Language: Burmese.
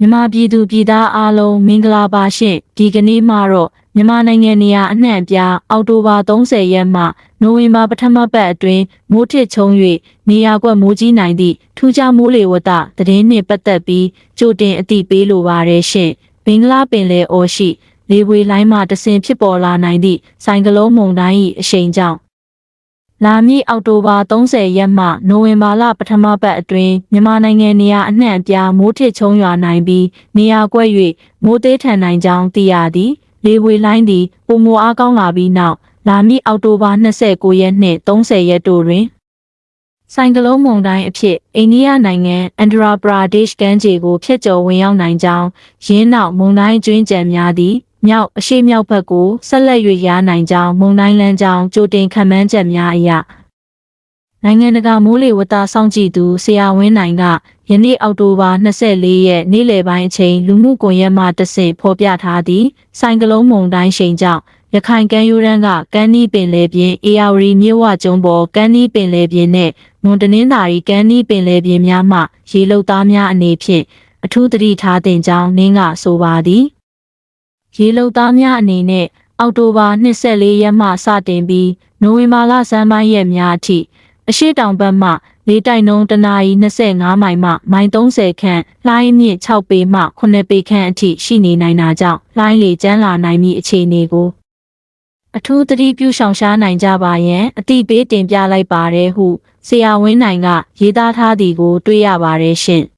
မြန်မာပြည်သူပြည်သားအားလုံးမင်္ဂလာပါရှင်ဒီကနေ့မှာတော့မြန်မာနိုင်ငံနေရာအနှံ့အပြားအောက်တိုဘာ30ရက်မှနိုဝင်ဘာပထမပတ်အတွင်းမိုးထစ်ချုံ၍နေရာကွက်မိုးကြီးနိုင်သည့်ထူးခြားမိုးလေဝသသတင်းနှင့်ပတ်သက်ပြီးကြိုတင်အသိပေးလိုပါရရှင်ဘင်္ဂလားပင်လယ်အော်ရှိလေဝေလိုင်းမှတဆင်ဖြစ်ပေါ်လာနိုင်သည့်ဆိုင်ကလုန်းမုန်တိုင်း၏အရှိန်ကြောင့် လာမည့်အောက်တိုဘာ30ရက်မှနိုဝင်ဘာလပထမပတ်အတွင်းမြန်မာနိုင်ငံနေရာအနှံ့အပြားမိုးထစ်ချုံရွာနိုင်ပြီးနေရာကွက်၍မိုးသေးထန်နိုင်ကြောင်းသိရသည်လေဝေလိုင်းသည်ပုံမအားကောင်းလာပြီးနောက်လာမည့်အောက်တိုဘာ29ရက်နှင့်30ရက်တို့တွင်ဆိုင်ကလုန်းမုန်တိုင်းအဖြစ်အိန္ဒိယနိုင်ငံအန်ဒရာပရာဒေ့ရှ်ကမ်းခြေကိုဖျက်ကျော်ဝင်ရောက်နိုင်ကြောင်းရင်းနောက်မုန်တိုင်းကျွင်းကြံများသည် မြောက်အရှိမြောက်ဘက်ကိုဆက်လက်၍ရနိုင်ကြောင်းမုန်တိုင်းလမ်းကြောင်းကြိုတင်ခံမှန်းချက်များအရနိုင်ငံတကာမိုးလေဝသစောင့်ကြည့်သူဆရာဝင်းနိုင်ကယနေ့အောက်တိုဘာ24ရက်နေ့လယ်ပိုင်းအချိန်လူမှုကွန်ရက်မှတဆင့်ဖော်ပြထားသည့်ဆိုင်ကလုန်းမုန်တိုင်းရှိန်ကြောင့်ရခိုင်ကမ်းရိုးတန်းကကမ်းနီးပင်လယ်ပြင်အေယာဝတီမြစ်ဝကျွန်းပေါ်ကမ်းနီးပင်လယ်ပြင်နဲ့မွန်တနင်္သာရီကမ်းနီးပင်လယ်ပြင်များမှရေလုတ်သားများအနေဖြင့်အထူးသတိထားသင့်ကြောင်းနင်းကဆိုပါသည် ရေလုံသားများအနေနဲ့အောက်တိုဘာ24ရက်မှစတင်ပြီးနိုဝင်ဘာလဆန်းပိုင်းရက်များအထိအရှိတောင်ဘက်မှလေတိုက်နှုန်းတနာရီ25မိုင်မှမိုင်30ခန့်လှိုင်းမြင့်6ပေမှ9ပေခန့်အထိရှိနေနိုင်တာကြောင့်လှိုင်းလေကျန်းလာနိုင်မည့်အခြေအနေကိုအထူးသတိပြုဆောင်ရှားနိုင်ကြပါရန်အတိပေးတင်ပြလိုက်ပါတယ်ဟုဆရာဝင်းနိုင်ကရေးသားထားသည်ကို တွေ့ရပါတယ်ရှင်။